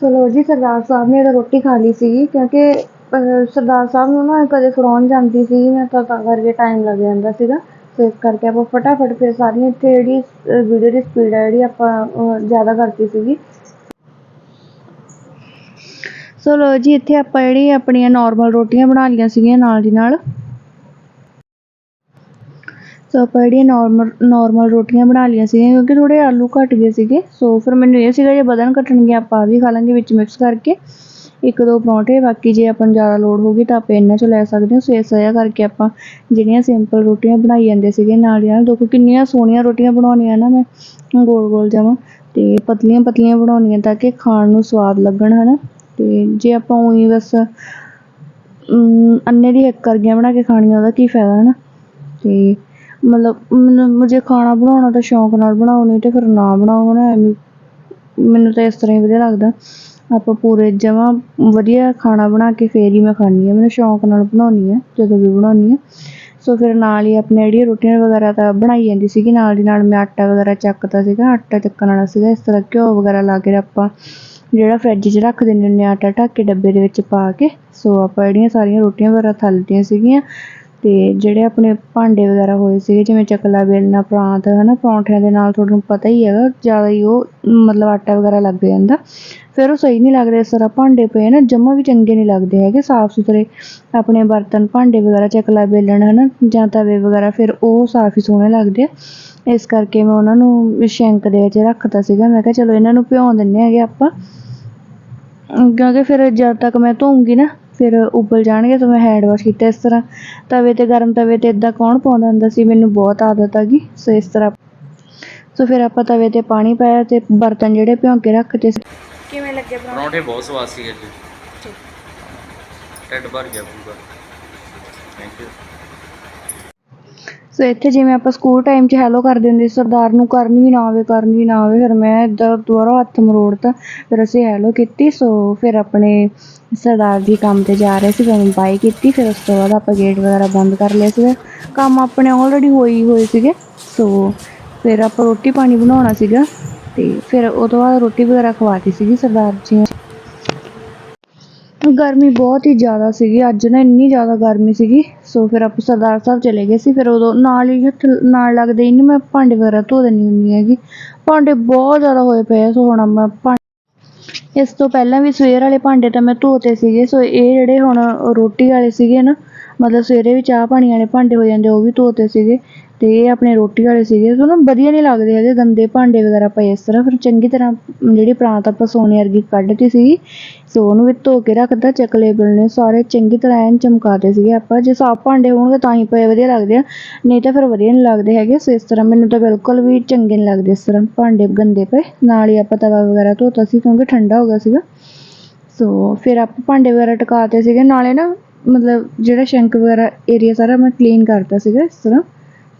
ਚਲੋ ਜੀ ਸਰਦਾਰ ਸਾਹਿਬ ਨੇ ਤਾਂ ਰੋਟੀ ਖਾ ਲਈ ਸੀਗੀ ਕਿਉਂਕਿ ਅਹ, ਸਰਦਾਰ ਸਾਹਿਬ ਨੂੰ ਨਾ ਕਦੇ ਫੜਾਉਣ ਜਾਂਦੀ ਸੀ ਮੈਂ ਤਾਂ ਤਾਂ ਕਰਕੇ ਟਾਈਮ ਲੱਗ ਜਾਂਦਾ ਸੀਗਾ। ਤੇ ਇਸ ਕਰਕੇ ਆਪਾਂ ਫਟਾਫਟ ਫਿਰ ਸਾਰੀਆਂ ਇੱਥੇ ਜਿਹੜੀ ਵੀਡੀਓ ਦੀ ਸਪੀਡ ਹੈ ਜਿਹੜੀ ਆਪਾਂ ਅਹ, ਜ਼ਿਆਦਾ ਕਰਤੀ ਸੀਗੀ। ਸੋ ਲੋ ਜੀ ਇੱਥੇ ਆਪਾਂ ਜਿਹੜੀ ਆਪਣੀਆਂ ਨਾਰਮਲ ਰੋਟੀਆਂ ਬਣਾ ਲਈਆਂ ਸੀਗੀਆਂ ਨਾਲ ਦੀ ਨਾਲ। ਸੋ ਆਪਾਂ ਜਿਹੜੀਆਂ ਨਾਰਮਲ ਨਾਰਮਲ ਰੋਟੀਆਂ ਬਣਾ ਲਈਆਂ ਸੀਗੀਆਂ ਕਿਉਂਕਿ ਥੋੜੇ ਆਲੂ ਘੱਟ ਗਏ ਸੀਗੇ। ਸੋ ਫਿਰ ਮੈਨੂੰ ਇਹ ਸੀਗਾ ਜੇ ਵਧਣ ਘਟਣਗੇ ਆਪਾਂ ਆਹ ਵੀ ਖਾ ਲਾਂਗੇ ਵਿੱਚ ਮਿਕਸ ਕਰਕੇ। ਇੱਕ ਦੋ ਪਰੌਂਠੇ ਬਾਕੀ ਜੇ ਆਪਾਂ ਨੂੰ ਜ਼ਿਆਦਾ ਲੋੜ ਹੋਊਗੀ ਤਾਂ ਆਪਾਂ ਇਹਨਾਂ ਚੋਂ ਲੈ ਸਕਦੇ ਹਾਂ। ਸੋ ਇਸ ਵਜ੍ਹਾ ਕਰਕੇ ਆਪਾਂ ਜਿਹੜੀਆਂ ਸਿੰਪਲ ਰੋਟੀਆਂ ਬਣਾਈ ਜਾਂਦੇ ਸੀਗੇ ਨਾਲ ਨਾਲ ਦੇਖੋ ਕਿੰਨੀਆਂ ਸੋਹਣੀਆਂ ਰੋਟੀਆਂ ਬਣਾਉਣੀਆਂ ਨਾ ਮੈਂ ਗੋਲ ਗੋਲ ਜਾਵਾਂ ਤੇ ਪਤਲੀਆਂ ਪਤਲੀਆਂ ਬਣਾਉਣੀਆਂ ਤਾਂ ਕਿ ਖਾਣ ਨੂੰ ਸਵਾਦ ਲੱਗਣ ਹਨਾ। ਤੇ ਜੇ ਆਪਾਂ ਉਹੀ ਬਸ ਅਮ, ਅੰਨੇ ਦੀ ਇੱਕ ਕਰਗੀਆਂ ਬਣਾ ਕੇ ਖਾਣੀਆਂ ਉਹਦਾ ਕੀ ਫਾਇਦਾ ਹਨਾ। ਤੇ ਮਤਲਬ ਮੈਨੂੰ, ਮੁਝੇ ਖਾਣਾ ਬਣਾਉਣਾ ਤਾਂ ਸ਼ੌਂਕ ਨਾਲ ਬਣਾਓ, ਨਹੀਂ ਤੇ ਫਿਰ ਨਾ ਬਣਾਓ, ਹਨਾ? ਐਵੇਂ ਮੈਨੂੰ ਤਾਂ ਇਸ ਤਰ੍ਹਾਂ ਹੀ ਵਧੀਆ ਲੱਗਦਾ। ਆਪਾਂ ਪੂਰੇ ਜਮਾਂ ਵਧੀਆ ਖਾਣਾ ਬਣਾ ਕੇ ਫਿਰ ਹੀ ਮੈਂ ਖਾਂਦੀ ਹਾਂ। ਮੈਨੂੰ ਸ਼ੌਂਕ ਨਾਲ ਬਣਾਉਂਦੀ ਹਾਂ, ਜਦੋਂ ਵੀ ਬਣਾਉਂਦੀ ਹਾਂ। ਸੋ ਫਿਰ ਨਾਲ ਹੀ ਆਪਣੇ ਜਿਹੜੀਆਂ ਰੋਟੀਆਂ ਵਗੈਰਾ ਤਾਂ ਬਣਾਈ ਜਾਂਦੀ ਸੀਗੀ। ਨਾਲ ਦੀ ਨਾਲ ਮੈਂ ਆਟਾ ਵਗੈਰਾ ਚੱਕਦਾ ਸੀਗਾ। ਆਟਾ ਚੱਕਣ ਵਾਲਾ ਸੀਗਾ। ਇਸ ਤਰ੍ਹਾਂ ਘਿਓ ਵਗੈਰਾ ਲਾ ਕੇ ਆਪਾਂ ਜਿਹੜਾ ਫਰਿੱਜ 'ਚ ਰੱਖ ਦਿੰਦੇ ਹੁੰਦੇ ਹਾਂ, ਆਟਾ ਢੱਕ ਕੇ ਡੱਬੇ ਦੇ ਵਿੱਚ ਪਾ ਕੇ। ਸੋ ਆਪਾਂ ਜਿਹੜੀਆਂ ਸਾਰੀਆਂ ਰੋਟੀਆਂ ਵਗੈਰਾ ਥੱਲਦੀਆਂ ਸੀਗੀਆਂ। ਅਤੇ ਜਿਹੜੇ ਆਪਣੇ ਭਾਂਡੇ ਵਗੈਰਾ ਹੋਏ ਸੀਗੇ, ਜਿਵੇਂ ਚਕਲਾ ਵੇਲਣਾ, ਪਰਾਂਤ ਹੈ ਨਾ ਪਰੌਂਠਿਆਂ ਦੇ ਨਾਲ ਤੁਹਾਨੂੰ ਪਤਾ ਹੀ ਹੈਗਾ, ਜ਼ਿਆਦਾ ਹੀ ਉਹ, ਮਤਲਬ ਆਟਾ ਵਗੈਰਾ ਲੱਗ ਜਾਂਦਾ। ਫਿਰ ਉਹ ਸਹੀ ਨਹੀਂ ਲੱਗਦੇ, ਇਸ ਤਰ੍ਹਾਂ ਭਾਂਡੇ ਪਏ ਨਾ, ਜਮਾਂ ਵੀ ਚੰਗੇ ਨਹੀਂ ਲੱਗਦੇ ਹੈਗੇ ਸਾਫ਼ ਸੁਥਰੇ ਆਪਣੇ ਬਰਤਨ, ਭਾਂਡੇ ਵਗੈਰਾ, ਚਕਲਾ ਵੇਲਣ ਹੈ ਨਾ ਜਾਂ ਤਵੇ ਵਗੈਰਾ, ਫਿਰ ਉਹ ਸਾਫ਼ ਹੀ ਸੋਹਣੇ ਲੱਗਦੇ ਆ। ਇਸ ਕਰਕੇ ਮੈਂ ਉਹਨਾਂ ਨੂੰ ਸ਼ੈਂਕ ਦੇ ਵਿੱਚ ਰੱਖਤਾ ਸੀਗਾ। ਮੈਂ ਕਿਹਾ, ਚਲੋ, ਇਹਨਾਂ ਨੂੰ ਭਿਉਂ ਦਿੰਨੇ ਹੈਗੇ ਆਪਾਂ। ਕਿਉਂਕਿ ਫਿਰ ਜਦ ਤੱਕ ਮੈਂ ਧੋਊਂਗੀ ਨਾ ਫਿਰ ਉਬਲ ਜਾਣਗੇ ਤਾਂ ਮੈਂ ਹੈਂਡ ਵਾਸ਼ ਕੀਤਾ ਇਸ ਤਰ੍ਹਾਂ। ਤਵੇ ਤੇ ਗਰਮ ਤਵੇ ਤੇ ਇਦਾਂ ਕੌਣ ਪਾਉਂਦਾ ਹੁੰਦਾ ਸੀ? ਮੈਨੂੰ ਬਹੁਤ ਆਦਤ ਆ ਗਈ। ਸੋ ਇਸ ਤਰ੍ਹਾਂ। ਸੋ ਫਿਰ ਆਪਾਂ ਤਵੇ ਤੇ ਪਾਣੀ ਪਾਇਆ ਤੇ ਬਰਤਨ ਜਿਹੜੇ ਭਿਉਂ ਕੇ ਰੱਖਤੇ ਕਿਵੇਂ ਲੱਗੇ ਪਰੌਂਠੇ? ਬਹੁਤ ਸਵਾਦ ਸੀ ਅੱਜ ਢਿੱਡ ਭਰ ਗਿਆ ਪੂਰਾ। ਸੋ ਇੱਥੇ ਜਿਵੇਂ ਆਪਾਂ ਸਕੂਲ ਟਾਈਮ 'ਚ ਹੈਲੋ ਕਰਦੇ ਹੁੰਦੇ ਸੀ, ਸਰਦਾਰ ਨੂੰ ਕਰਨੀ ਵੀ ਨਾ ਆਵੇ, ਕਰਨੀ ਵੀ ਨਾ ਆਵੇ, ਫਿਰ ਮੈਂ ਇੱਦਾਂ ਦੁਬਾਰਾ ਹੱਥ ਮਰੋੜਤਾ, ਫਿਰ ਅਸੀਂ ਹੈਲੋ ਕੀਤੀ, ਸੋ ਫਿਰ ਆਪਣੇ ਸਰਦਾਰ ਜੀ ਕੰਮ ਤੇ ਜਾ ਰਹੇ ਸੀ ਫਿਰ ਮੈਂ ਬਾਈ ਕੀਤੀ, ਫਿਰ ਉਸ ਤੋਂ ਬਾਅਦ ਆਪਾਂ ਗੇਟ ਵਗੈਰਾ ਬੰਦ ਕਰ ਲਿਆ ਸੀਗਾ ਕੰਮ ਆਪਣੇ ਆਲਰੇਡੀ ਹੋਈ, ਹੋਏ ਸੀਗੇ, ਸੋ ਫਿਰ ਆਪਾਂ ਰੋਟੀ ਪਾਣੀ ਬਣਾਉਣਾ ਸੀਗਾ, ਤੇ ਫਿਰ ਉਹ ਤੋਂ ਬਾਅਦ ਰੋਟੀ ਵਗੈਰਾ ਖਵਾਤੀ ਸੀਗੀ ਸਰਦਾਰ ਜੀ ਨੂੰ। ਗਰਮੀ ਬਹੁਤ ਹੀ ਜ਼ਿਆਦਾ ਸੀਗੀ। ਅੱਜ ਨਾ ਇੰਨੀ ਜ਼ਿਆਦਾ ਗਰਮੀ ਸੀਗੀ। ਸੋ ਫਿਰ ਆਪਾਂ ਸਰਦਾਰ ਸਾਹਿਬ ਚਲੇ ਗਏ ਸੀ। ਫਿਰ ਉਦੋਂ ਨਾਲ ਹੀ ਹੱਥ ਨਾਲ ਲੱਗਦੇ ਹੀ ਨਹੀਂ। ਮੈਂ ਭਾਂਡੇ ਵਗੈਰਾ ਧੋ ਦਿੰਦੀ ਹੁੰਦੀ ਹੈਗੀ। ਭਾਂਡੇ ਬਹੁਤ ਜ਼ਿਆਦਾ ਹੋਏ ਪਏ ਆ। ਸੋ ਹੁਣ ਮੈਂ ਭਾ ਇਸ ਤੋਂ ਪਹਿਲਾਂ ਵੀ ਸਵੇਰ ਵਾਲੇ ਭਾਂਡੇ ਤਾਂ ਮੈਂ ਧੋਤੇ ਸੀਗੇ। ਸੋ ਇਹ ਜਿਹੜੇ ਹੁਣ ਰੋਟੀ ਵਾਲੇ ਸੀਗੇ ਨਾ, ਮਤਲਬ ਸਵੇਰੇ ਵੀ ਚਾਹ ਪਾਣੀ ਵਾਲੇ ਭਾਂਡੇ ਹੋ ਜਾਂਦੇ, ਉਹ ਵੀ ਧੋਤੇ ਸੀਗੇ। ਤੇ ਇਹ ਆਪਣੇ ਰੋਟੀ ਵਾਲੇ ਸੀਗੇ। ਸੋ ਨਾ ਵਧੀਆ ਨਹੀਂ ਲੱਗਦੇ ਹੈਗੇ, ਗੰਦੇ ਭਾਂਡੇ ਵਗੈਰਾ ਪਏ ਇਸ ਤਰ੍ਹਾਂ। ਫਿਰ ਚੰਗੀ ਤਰ੍ਹਾਂ ਜਿਹੜੀ ਪ੍ਰਾਂਤ ਆਪਾਂ ਸੋਨੇ ਵਰਗੀ ਕੱਢਤੀ ਸੀਗੀ ਸੋ ਉਹਨੂੰ ਵੀ ਧੋ ਕੇ ਰੱਖਦਾ ਚਕਲੇ ਬਿਲਣੇ ਸਾਰੇ ਚੰਗੀ ਤਰ੍ਹਾਂ ਐਨ ਚਮਕਾਤੇ ਸੀਗੇ ਆਪਾਂ। ਜੇ ਸਾਫ਼ ਭਾਂਡੇ ਹੋਣਗੇ ਤਾਂ ਹੀ ਪਏ ਵਧੀਆ ਲੱਗਦੇ ਆ, ਨਹੀਂ ਤਾਂ ਫਿਰ ਵਧੀਆ ਨਹੀਂ ਲੱਗਦੇ ਹੈਗੇ। ਸੋ ਇਸ ਤਰ੍ਹਾਂ ਮੈਨੂੰ ਤਾਂ ਬਿਲਕੁਲ ਵੀ ਚੰਗੇ ਨਹੀਂ ਲੱਗਦੇ ਇਸ ਤਰ੍ਹਾਂ ਭਾਂਡੇ ਗੰਦੇ ਪਏ। ਨਾਲ ਹੀ ਆਪਾਂ ਤਵਾ ਵਗੈਰਾ ਧੋਤਾ ਸੀ ਕਿਉਂਕਿ ਠੰਡਾ ਹੋ ਗਿਆ ਸੀਗਾ। ਸੋ ਫਿਰ ਆਪਾਂ ਭਾਂਡੇ ਵਗੈਰਾ ਟਿਕਾਤੇ ਸੀਗੇ। ਨਾਲੇ ਨਾ ਮਤਲਬ ਜਿਹੜਾ ਸ਼ੰਕ ਵਗੈਰਾ ਏਰੀਆ ਸਾਰਾ ਮੈਂ ਕਲੀਨ ਕਰਤਾ ਸੀਗਾ ਇਸ ਤਰ੍ਹਾਂ।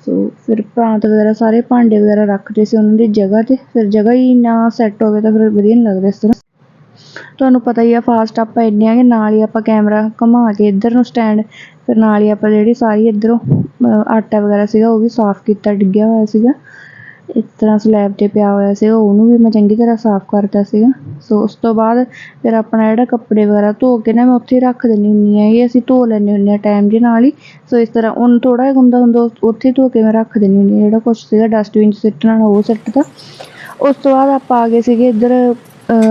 ਸੋ ਫਿਰ ਪ੍ਰਾਂਤ ਵਗੈਰਾ ਸਾਰੇ ਭਾਂਡੇ ਵਗੈਰਾ ਰੱਖਦੇ ਸੀ ਉਹਨਾਂ ਦੀ ਜਗ੍ਹਾ ਤੇ। ਫਿਰ ਜਗ੍ਹਾ ਹੀ ਨਾ ਸੈੱਟ ਹੋਵੇ ਤਾਂ ਫਿਰ ਵਧੀਆ ਨਹੀਂ ਲੱਗਦਾ ਇਸ ਤਰ੍ਹਾਂ। ਤੁਹਾਨੂੰ ਪਤਾ ਹੀ ਆ ਫਾਸਟ ਆਪਾਂ ਇੰਨੇ ਆਗੇ ਨਾਲ ਹੀ ਆਪਾਂ ਕੈਮਰਾ ਘੁਮਾ ਕੇ ਇੱਧਰ ਨੂੰ ਸਟੈਂਡ ਫਿਰ ਨਾਲ ਹੀ ਆਪਾਂ ਜਿਹੜੀ ਸਾਰੀ ਇੱਧਰੋਂ ਆਟਾ ਵਗੈਰਾ ਸੀਗਾ ਉਹ ਵੀ ਸਾਫ਼ ਕੀਤਾ, ਡਿੱਗਿਆ ਹੋਇਆ ਸੀਗਾ। ਇਸ ਤਰ੍ਹਾਂ ਸਲੈਬ ਤੇ ਪਿਆ ਹੋਇਆ ਸੀਗਾ ਉਹਨੂੰ ਵੀ ਮੈਂ ਚੰਗੀ ਤਰ੍ਹਾਂ ਸਾਫ਼ ਕਰਤਾ ਸੀਗਾ। ਸੋ ਉਸ ਤੋਂ ਬਾਅਦ ਫਿਰ ਆਪਣਾ ਜਿਹੜਾ ਕੱਪੜੇ ਵਗੈਰਾ ਧੋ ਕੇ ਨਾ ਮੈਂ ਉੱਥੇ ਹੀ ਰੱਖ ਦਿੰਦੀ ਹੁੰਦੀ ਹਾਂ, ਇਹ ਅਸੀਂ ਧੋ ਲੈਂਦੇ ਹੁੰਦੇ ਹਾਂ ਟਾਈਮ ਦੇ ਨਾਲ ਹੀ। ਸੋ ਇਸ ਤਰ੍ਹਾਂ ਉਹਨੂੰ ਥੋੜਾ ਜਿਹਾ ਗੁੰਦਾ ਹੁੰਦਾ ਉਸ- ਉੱਥੇ ਹੀ ਧੋ ਕੇ ਮੈਂ ਰੱਖ ਦਿੰਦੀ ਹੁੰਦੀ ਹਾਂ, ਜਿਹੜਾ ਕੁਛ ਸੀਗਾ ਡਸਟਬਿਨ 'ਚ ਸਿੱਟਣ ਵਾਲਾ ਉਹ ਸਿੱਟਦਾ। ਉਸ ਤੋਂ ਬਾਅਦ ਆਪਾਂ ਆ ਗਏ ਸੀਗੇ ਇੱਧਰ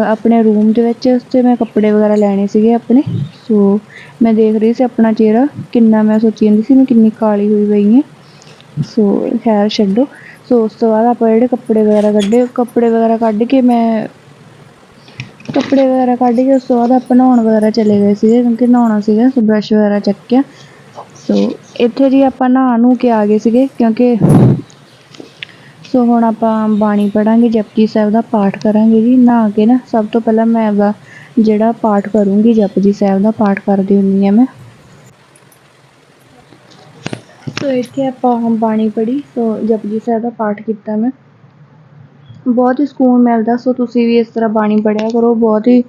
ਆਪਣੇ ਰੂਮ ਦੇ ਵਿੱਚ ਤੇ ਮੈਂ ਕੱਪੜੇ ਵਗੈਰਾ ਲੈਣੇ ਸੀਗੇ ਆਪਣੇ। ਸੋ ਮੈਂ ਦੇਖ ਰਹੀ ਸੀ ਆਪਣਾ ਚਿਹਰਾ, ਕਿੰਨਾ ਮੈਂ ਸੋਚੀ ਜਾਂਦੀ ਸੀ ਮੈਂ ਕਿੰਨੀ ਕਾਲੀ ਹੋਈ ਪਈ ਹਾਂ। ਸੋ, ਖੈਰ ਛੱਡੋ। ਸੋ, ਉਸ ਤੋਂ ਬਾਅਦ ਆਪਾਂ ਜਿਹੜੇ ਕੱਪੜੇ ਵਗੈਰਾ ਕੱਢੇ, ਕੱਪੜੇ ਵਗੈਰਾ ਕੱਢ ਕੇ ਮੈਂ ਕੱਪੜੇ ਵਗੈਰਾ ਕੱਢ ਕੇ ਉਸ ਤੋਂ ਬਾਅਦ ਆਪਾਂ ਨਹਾਉਣ ਵਗੈਰਾ ਚਲੇ ਗਏ ਸੀਗੇ, ਕਿਉਂਕਿ ਨਹਾਉਣਾ ਸੀਗਾ, ਸੋ ਬ੍ਰਸ਼ ਵਗੈਰਾ ਚੱਕਿਆ ਸੋ, ਇੱਥੇ ਜੀ ਆਪਾਂ ਨਹਾ ਨੂੰ ਕੇ ਆ ਗਏ ਸੀਗੇ, ਕਿਉਂਕਿ ਸੋ ਹੁਣ ਆਪਾਂ ਬਾਣੀ ਪੜਾਂਗੇ, ਜਪਜੀ ਸਾਹਿਬ ਦਾ ਪਾਠ ਕਰਾਂਗੇ ਜੀ, ਨਹਾ ਕੇ ਨਾ। ਸਭ ਤੋਂ ਪਹਿਲਾਂ ਮੈਂ ਆਪਦਾ ਜਿਹੜਾ ਪਾਠ ਕਰੂੰਗੀ, ਜਪਜੀ ਸਾਹਿਬ ਦਾ ਪਾਠ ਕਰਦੀ ਹੁੰਦੀ ਆ ਮੈਂ। ਸੋ ਇੱਥੇ ਆਪਾਂ ਬਾਣੀ ਪੜ੍ਹੀ, ਸੋ ਜਪਜੀ ਸਾਹਿਬ ਦਾ ਪਾਠ ਕੀਤਾ ਮੈਂ। ਬਹੁਤ ਹੀ ਸਕੂਨ ਮਿਲਦਾ, ਸੋ ਤੁਸੀਂ ਵੀ ਇਸ ਤਰ੍ਹਾਂ ਬਾਣੀ ਪੜ੍ਹਿਆ ਕਰੋ, ਬਹੁਤ ਹੀ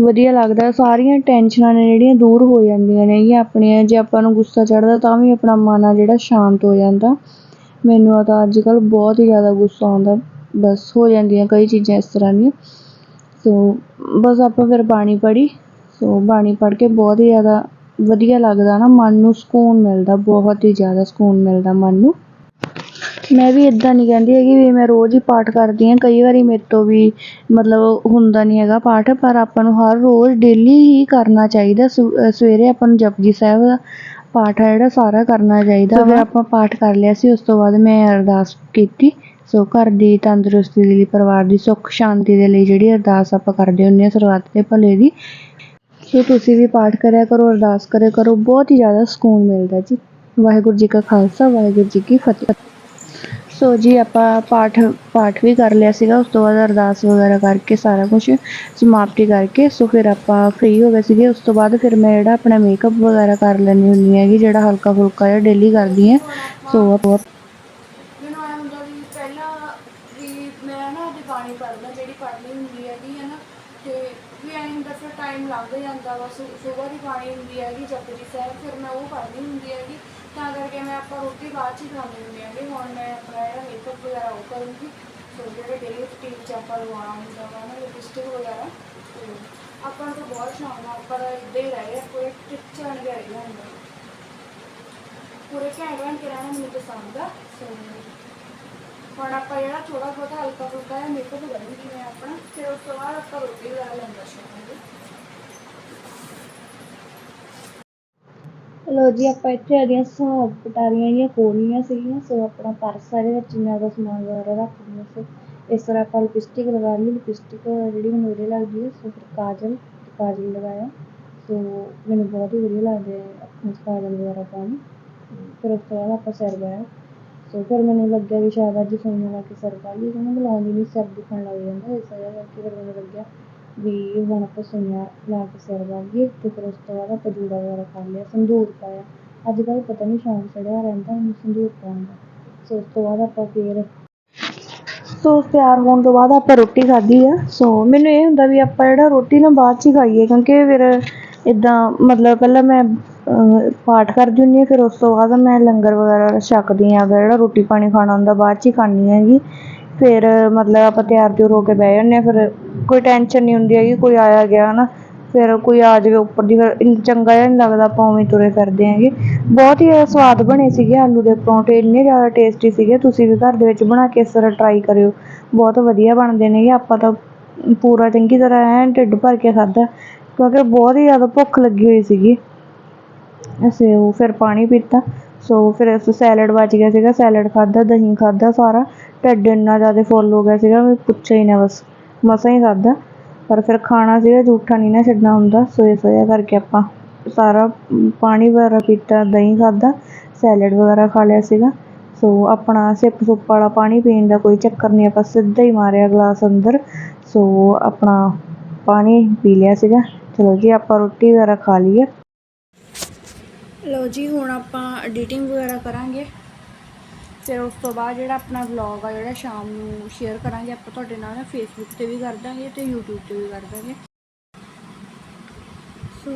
ਵਧੀਆ ਲੱਗਦਾ। ਸਾਰੀਆਂ ਟੈਨਸ਼ਨਾਂ ਨੇ ਜਿਹੜੀਆਂ ਦੂਰ ਹੋ ਜਾਂਦੀਆਂ ਨੇਗੀਆਂ ਆਪਣੀਆਂ, ਜੇ ਆਪਾਂ ਨੂੰ ਗੁੱਸਾ ਚੜ੍ਹਦਾ ਤਾਂ ਵੀ ਆਪਣਾ ਮਨ ਆ ਜਿਹੜਾ ਸ਼ਾਂਤ ਹੋ ਜਾਂਦਾ। ਮੈਨੂੰ ਆ ਤਾਂ ਅੱਜ ਕੱਲ੍ਹ ਬਹੁਤ ਹੀ ਜ਼ਿਆਦਾ ਗੁੱਸਾ ਆਉਂਦਾ, ਬਸ ਹੋ ਜਾਂਦੀਆਂ ਕਈ ਚੀਜ਼ਾਂ ਇਸ ਤਰ੍ਹਾਂ ਦੀਆਂ। ਸੋ ਬਸ ਆਪਾਂ ਫਿਰ ਬਾਣੀ ਪੜ੍ਹੀ, ਸੋ ਬਾਣੀ ਪੜ੍ਹ ਕੇ ਬਹੁਤ ਹੀ ਜ਼ਿਆਦਾ ਵਧੀਆ ਲੱਗਦਾ ਨਾ ਮਨ ਨੂੰ ਸਕੂਨ ਮਿਲਦਾ ਬਹੁਤ ਹੀ ਜ਼ਿਆਦਾ ਸਕੂਨ ਮਿਲਦਾ ਮਨ ਨੂੰ। ਮੈਂ ਵੀ ਇਦਾਂ ਨਹੀਂ ਕਹਿੰਦੀ ਹੈਗੀ ਵੀ ਮੈਂ ਰੋਜ਼ ਹੀ ਪਾਠ ਕਰਦੀ ਹਾਂ ਕਈ ਵਾਰੀ ਮੇਰੇ ਤੋਂ ਵੀ ਮਤਲਬ ਹੁੰਦਾ ਨਹੀਂ ਹੈਗਾ ਪਾਠ ਪਰ ਆਪਾਂ ਨੂੰ ਹਰ ਰੋਜ਼ ਡੇਲੀ ਹੀ ਕਰਨਾ ਚਾਹੀਦਾ ਸਵੇਰੇ ਆਪਾਂ ਨੂੰ ਜਪਜੀ ਸਾਹਿਬ ਦਾ ਪਾਠ ਆ ਜਿਹੜਾ ਸਾਰਾ ਕਰਨਾ ਚਾਹੀਦਾ। ਫਿਰ ਆਪਾਂ ਪਾਠ ਕਰ ਲਿਆ ਸੀ ਉਸ ਤੋਂ ਬਾਅਦ ਮੈਂ ਅਰਦਾਸ ਕੀਤੀ। ਸੋ ਘਰ ਦੀ ਤੰਦਰੁਸਤੀ ਦੇ ਲਈ ਪਰਿਵਾਰ ਦੀ ਸੁੱਖ ਸ਼ਾਂਤੀ ਦੇ ਲਈ ਜਿਹੜੀ ਅਰਦਾਸ ਆਪਾਂ ਕਰਦੇ ਹੁੰਦੇ ਹਾਂ ਸਰਬੱਤ ਦੇ ਭਲੇ ਦੀ ਸੋ ਤੁਸੀਂ ਵੀ ਪਾਠ ਕਰਿਆ ਕਰੋ, ਅਰਦਾਸ ਕਰਿਆ ਕਰੋ, ਬਹੁਤ ਹੀ ਜ਼ਿਆਦਾ ਸਕੂਨ ਮਿਲਦਾ ਜੀ। ਵਾਹਿਗੁਰੂ ਜੀ ਕਾ ਖਾਲਸਾ, ਵਾਹਿਗੁਰੂ ਜੀ ਕੀ ਫਤਿਹ। ਸੋ ਜੀ, ਆਪਾਂ ਪਾਠ ਪਾਠ ਵੀ ਕਰ ਲਿਆ ਸੀਗਾ, ਉਸ ਤੋਂ ਬਾਅਦ ਅਰਦਾਸ ਵਗੈਰਾ ਕਰਕੇ ਸਾਰਾ ਕੁਝ ਸਮਾਪਤੀ ਕਰਕੇ, ਸੋ ਫਿਰ ਆਪਾਂ ਫ੍ਰੀ ਹੋ ਗਏ ਸੀਗੇ। ਉਸ ਤੋਂ ਬਾਅਦ ਫਿਰ ਮੈਂ ਜਿਹੜਾ ਆਪਣਾ ਮੇਕਅਪ ਵਗੈਰਾ ਕਰ ਲੈਣੀ ਹੁੰਦੀ ਹੈਗੀ, ਜਿਹੜਾ ਹਲਕਾ ਫੁਲਕਾ ਜਿਹਾ ਡੇਲੀ ਕਰਦੀ ਹਾਂ। ਸੋ ਆਪਾਂ ਮੈਨੂੰ ਤੇ ਰਿਆਇੰਗ ਦਾ ਫਿਰ ਟਾਈਮ ਲੱਗ ਤਾਂ ਬਸ ਸਵੇਰ ਦੀ ਪਾਣੀ ਹੁੰਦੀ ਹੈਗੀ ਜਪਜੀ ਸਾਹਿਬ, ਫਿਰ ਮੈਂ ਉਹ ਪੜ੍ਹਨੀ ਹੁੰਦੀ ਹੈਗੀ, ਤਾਂ ਕਰਕੇ ਮੈਂ ਆਪਾਂ ਰੋਟੀ ਬਾਅਦ 'ਚ ਹੀ ਖਾਂਦੇ ਹੁੰਦੇ ਹੈਗੇ, ਹੁਣ ਮੈਂ ਆਪਣਾ ਜਿਹੜਾ ਮੇਕਅਪ ਵਗੈਰਾ ਉਹ ਕਰੂੰਗੀ, ਸੋ ਜਿਹੜੇ ਡੇਲੀ ਰੂਟੀਨ 'ਚ ਆਪਾਂ ਲਵਾਉਣਾ ਹੁੰਦਾ ਵਾ ਨਾ ਲਿਪਸਟਿਕ ਵਗੈਰਾ, ਤੇ ਆਪਾਂ ਨੂੰ ਤਾਂ ਬਹੁਤ ਸ਼ੌਂਕ ਆ, ਆਪਾਂ ਇੱਦਾਂ ਹੀ ਰਹਿ ਗਿਆ ਕੋਈ ਟਿਚਣ ਗਿਆ ਰਹਿ ਜਾਂਦਾ ਪੂਰੇ ਘੈਂਟ ਬਣ ਕੇ ਰਹਿਣਾ ਮੈਨੂੰ ਪਸੰਦ ਆ, ਸੋ ਹੁਣ ਆਪਾਂ ਜਿਹੜਾ ਥੋੜਾ ਬਹੁਤਾ ਹਲਕਾ ਫੁਲਕਾ ਹੈ ਮੇਕਅਪ ਕਰਾਂਗੇ ਮੈਂ ਆਪਣਾ ਫਿਰ ਉਸ ਤੋਂ ਬਾਅਦ ਆਪਾਂ ਰੋਟੀ ਵਗੈਰਾ ਲੰਗਾ ਛਕਾਂਗੇ ਲੋ ਜੀ, ਆਪਾਂ ਇੱਥੇ ਆਦੀਆਂ ਹਿਸਾਬ ਪਟਾਰੀਆਂ ਜੀਆਂ ਕੋਲੀਆਂ ਸੀਗੀਆਂ, ਸੋ ਆਪਣਾ ਪਰਸ ਆ ਵਿੱਚ ਜਿੰਨਾ ਦਾ ਸਮਾਨ ਵਗੈਰਾ ਰੱਖ ਦਿੰਦੇ ਸੋ ਇਸ ਤਰ੍ਹਾਂ ਆਪਾਂ ਲਿਪਸਟਿਕ ਲਗਾ ਲਈ ਲਿਪਸਟਿਕ ਜਿਹੜੀ ਮੈਨੂੰ ਵਧੀਆ ਲੱਗਦੀ ਹੈ, ਸੋ ਫਿਰ ਕਾਜਲ ਕਾਜਲ ਲਗਾਇਆ। ਸੋ ਮੈਨੂੰ ਬਹੁਤ ਹੀ ਵਧੀਆ ਲੱਗਦੇ ਆ ਅੱਖਾਂ 'ਚ ਕਾਜਲ ਵਗੈਰਾ ਪਾਉਣ। ਫਿਰ ਉਸ ਤੋਂ ਬਾਅਦ ਆਪਾਂ ਸਿਰ ਬਾਇਆ ਸੋ ਫਿਰ ਮੈਨੂੰ ਲੱਗਿਆ ਵੀ ਸ਼ਾਇਦ ਅੱਜ ਸੋਈਆਂ ਲਾ ਕੇ ਸਿਰ ਪਾ ਲਈ ਕਿਉਂਕਿ ਬੁਲਾਉਂਦੀ ਨਹੀਂ ਸਿਰ ਦੁਖਣ ਲੱਗ ਜਾਂਦਾ, ਇਸ ਵਜ੍ਹਾ ਕਰਕੇ ਫਿਰ ਮੈਨੂੰ ਲੱਗਿਆ ਵੀ ਹੁਣ ਆਪਾਂ ਸੋਈਆਂ ਲਾ ਕੇ ਸਿਰ ਬਾਈਏ ਤੇ ਫਿਰ ਉਸ ਤੋਂ ਬਾਅਦ ਆਪਾਂ ਜੂੜਾ ਵਗੈਰਾ ਕਰ ਲਿਆ ਸੰਧੂਰ ਪਾਇਆ। ਅੱਜ ਕੱਲ੍ਹ ਪਤਾ ਨਹੀਂ ਸ਼ੌਂਕ ਚੜਿਆ ਰਹਿੰਦਾ ਮੈਨੂੰ ਸੰਧੂਰ ਪਾਉਣ ਦਾ। ਸੋ ਉਸ ਤੋਂ ਬਾਅਦ ਆਪਾਂ ਫਿਰ ਸੋ ਤਿਆਰ ਹੋਣ ਤੋਂ ਬਾਅਦ ਆਪਾਂ ਰੋਟੀ ਖਾਧੀ ਆ। ਸੋ ਮੈਨੂੰ ਇਹ ਹੁੰਦਾ ਵੀ ਆਪਾਂ ਜਿਹੜਾ ਰੋਟੀ ਨਾ ਬਾਅਦ 'ਚ ਹੀ ਖਾਈਏ, ਕਿਉਂਕਿ ਫਿਰ ਇਦਾਂ ਮਤਲਬ ਪਹਿਲਾਂ ਮੈਂ ਪਾਠ ਕਰਦੀ ਹੁੰਦੀ ਹਾਂ, ਫਿਰ ਉਸ ਤੋਂ ਬਾਅਦ ਮੈਂ ਲੰਗਰ ਵਗੈਰਾ ਛਕਦੀ ਹਾਂ, ਅਗਰ ਜਿਹੜਾ ਰੋਟੀ ਪਾਣੀ ਖਾਣਾ ਹੁੰਦਾ ਬਾਅਦ 'ਚ ਹੀ ਖਾਂਦੀ ਹੈਗੀ। ਫਿਰ ਮਤਲਬ ਆਪਾਂ ਤਿਆਰ ਤਿਉਰ ਹੋ ਕੇ ਬਹਿ ਜਾਂਦੇ ਹਾਂ, ਫਿਰ ਕੋਈ ਟੈਨਸ਼ਨ ਨਹੀਂ ਹੁੰਦੀ ਹੈਗੀ, ਕੋਈ ਆਇਆ ਗਿਆ ਹੈ ਨਾ ਫਿਰ ਕੋਈ ਆ ਜਾਵੇ ਉੱਪਰ ਦੀ, ਫਿਰ ਚੰਗਾ ਜਿਹਾ ਨਹੀਂ ਲੱਗਦਾ ਆਪਾਂ ਉਵੇਂ ਤੁਰੇ ਫਿਰਦੇ ਹੈਗੇ। ਬਹੁਤ ਹੀ ਸਵਾਦ ਬਣੇ ਸੀਗੇ ਆਲੂ ਦੇ ਪਰੌਂਠੇ, ਇੰਨੇ ਜ਼ਿਆਦਾ ਟੇਸਟੀ ਸੀਗੇ, ਤੁਸੀਂ ਵੀ ਘਰ ਦੇ ਵਿੱਚ ਬਣਾ ਕੇ ਇਸ ਤਰ੍ਹਾਂ ਟਰਾਈ ਕਰਿਓ। ਬਹੁਤ ਵਧੀਆ ਬਣਦੇ ਨੇਗੇ, ਆਪਾਂ ਤਾਂ ਪੂਰਾ ਚੰਗੀ ਤਰ੍ਹਾਂ ਐਨ ਢਿੱਡ ਭਰ ਕੇ ਖਾਧਾ। ਕਿਉਂਕਿ ਬਹੁਤ ਹੀ ਜ਼ਿਆਦਾ ਭੁੱਖ ਲੱਗੀ ਹੋਈ ਸੀਗੀ। ਅਸੀਂ ਉਹ ਫਿਰ ਪਾਣੀ ਪੀਤਾ। ਸੋ ਫਿਰ ਅਸੀਂ ਸੈਲਡ ਬਚ ਗਿਆ ਸੀਗਾ। ਸੈਲਡ ਖਾਧਾ ਦਹੀਂ ਖਾਧਾ ਸਾਰਾ। ਢਿੱਡ ਇੰਨਾ ਜ਼ਿਆਦਾ ਫੁੱਲ ਹੋ ਗਿਆ ਸੀਗਾ ਵੀ ਪੁੱਛੋ ਹੀ ਨਾ ਬਸ। ਮਸਾਂ ਹੀ ਖਾਧਾ। ਪਰ ਫਿਰ ਖਾਣਾ ਸੀਗਾ ਜੂਠਾ ਨਹੀਂ ਨਾ ਛੱਡਣਾ ਹੁੰਦਾ। ਸੋ ਇਸ ਵਜ੍ਹਾ ਕਰਕੇ ਆਪਾਂ ਸਾਰਾ ਅਮ, ਪਾਣੀ ਵਗੈਰਾ ਪੀਤਾ ਦਹੀਂ ਖਾਧਾ ਸੈਲਡ ਵਗੈਰਾ ਖਾ ਲਿਆ ਸੀਗਾ। ਸੋ ਆਪਣਾ ਸਿਪ ਸੁੱਪ ਵਾਲਾ ਪਾਣੀ ਪੀਣ ਦਾ ਕੋਈ ਚੱਕਰ ਨਹੀਂ ਆਪਾਂ ਸਿੱਧਾ ਹੀ ਮਾਰਿਆ ਗਲਾਸ ਅੰਦਰ। ਸੋ ਆਪਣਾ ਪਾਣੀ ਪੀ ਲਿਆ ਸੀਗਾ। ਚਲੋ ਜੀ, ਆਪਾਂ ਰੋਟੀ ਵਗੈਰਾ ਖਾ ਲਈਏ। ਲਓ ਜੀ, ਹੁਣ ਆਪਾਂ ਐਡੀਟਿੰਗ ਵਗੈਰਾ ਕਰਾਂਗੇ। ਫਿਰ ਉਸ ਤੋਂ ਬਾਅਦ ਜਿਹੜਾ ਆਪਣਾ ਵਲੌਗ ਆ, ਜਿਹੜਾ ਸ਼ਾਮ ਨੂੰ ਸ਼ੇਅਰ ਕਰਾਂਗੇ, ਆਪਾਂ ਤੁਹਾਡੇ ਨਾਲ ਫੇਸਬੁੱਕ ਤੇ ਵੀ ਕਰ ਦਾਂਗੇ ਤੇ YouTube ਤੇ ਵੀ ਕਰ ਦਾਂਗੇ। ਸੋ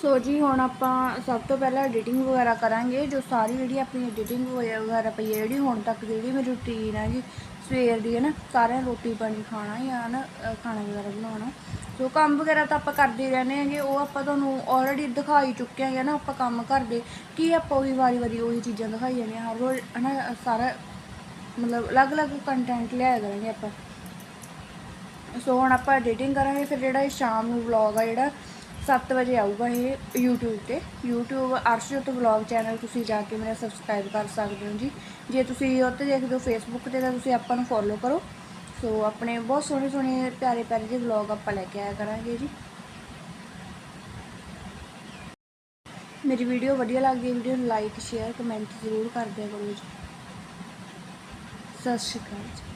ਸੋ ਜੀ, ਹੁਣ ਆਪਾਂ ਸਭ ਤੋਂ ਪਹਿਲਾਂ ਐਡੀਟਿੰਗ ਵਗੈਰਾ ਕਰਾਂਗੇ। ਜੋ ਸਾਰੀ ਜਿਹੜੀ ਆਪਣੀ ਐਡੀਟਿੰਗ ਵਗੈਰਾ ਪਈ ਹੈ, ਜਿਹੜੀ ਹੁਣ ਤੱਕ ਜਿਹੜੀ ਮੇਰੀ ਰੁਟੀਨ ਜੀ, ਸਵੇਰ ਦੀ ਹੈ ਨਾ, ਸਾਰਿਆਂ ਰੋਟੀ ਪਾਣੀ ਖਾਣਾ ਜਾਂ ਨਾ ਖਾਣਾ ਵਗੈਰਾ ਬਣਾਉਣਾ। ਸੋ ਕੰਮ ਵਗੈਰਾ ਤਾਂ ਆਪਾਂ ਕਰਦੇ ਹੀ ਰਹਿੰਦੇ ਹੈਗੇ, ਉਹ ਆਪਾਂ ਤੁਹਾਨੂੰ ਆਲਰੇਡੀ ਦਿਖਾਈ ਚੁੱਕੇ ਹੈਗੇ ਨਾ, ਆਪਾਂ ਕੰਮ ਕਰਦੇ। ਕੀ ਆਪਾਂ ਉਹੀ ਵਾਰੀ ਵਾਰੀ ਉਹੀ ਚੀਜ਼ਾਂ ਦਿਖਾਈ ਜਾਂਦੇ ਹਾਂ ਹਰ ਰੋਜ਼ ਹੈ ਨਾ ਸਾਰਾ ਮਤਲਬ ਅਲੱਗ-ਅਲੱਗ ਕੰਟੈਂਟ ਲਿਆਇਆ ਕਰਾਂਗੇ ਆਪਾਂ। ਸੋ ਹੁਣ ਆਪਾਂ ਐਡੀਟਿੰਗ ਕਰਾਂਗੇ, ਫਿਰ ਜਿਹੜਾ ਇਹ ਸ਼ਾਮ ਨੂੰ ਵਲੌਗ ਆ ਜਿਹੜਾ 7 ਵਜੇ ਆਊਗਾ ਇਹ YouTube ਤੇ। YouTube ਅਰਸ਼ਜੋਤ ਵਲੌਗ ਚੈਨਲ ਤੁਸੀਂ ਜਾ ਕੇ ਮੇਰਾ ਸਬਸਕ੍ਰਾਈਬ ਕਰ ਸਕਦੇ ਹੋ ਜੀ। ਜੇ ਤੁਸੀਂ ਉਹ ਦੇਖਦੇ ਹੋ Facebook ਤੇ ਤਾਂ ਤੁਸੀਂ ਆਪਾਂ ਨੂੰ ਫੋਲੋ ਕਰੋ। ਸੋ ਆਪਣੇ ਬਹੁਤ ਸੋਹਣੇ ਸੋਹਣੇ ਪਿਆਰੇ ਪਿਆਰੇ ਜਿਹੇ ਵਲੌਗ ਆਪਾਂ ਲੈ ਕੇ ਆਇਆ ਕਰਾਂਗੇ ਜੀ। ਮੇਰੀ ਵੀਡੀਓ ਵਧੀਆ ਲੱਗਦੀ ਹੈ ਵੀਡੀਓ ਨੂੰ ਲਾਈਕ ਸ਼ੇਅਰ ਕਮੈਂਟ ਜ਼ਰੂਰ ਕਰ ਕਰੋ ਜੀ। ਸਤਿ ਸ਼੍ਰੀ ਅਕਾਲ ਜੀ।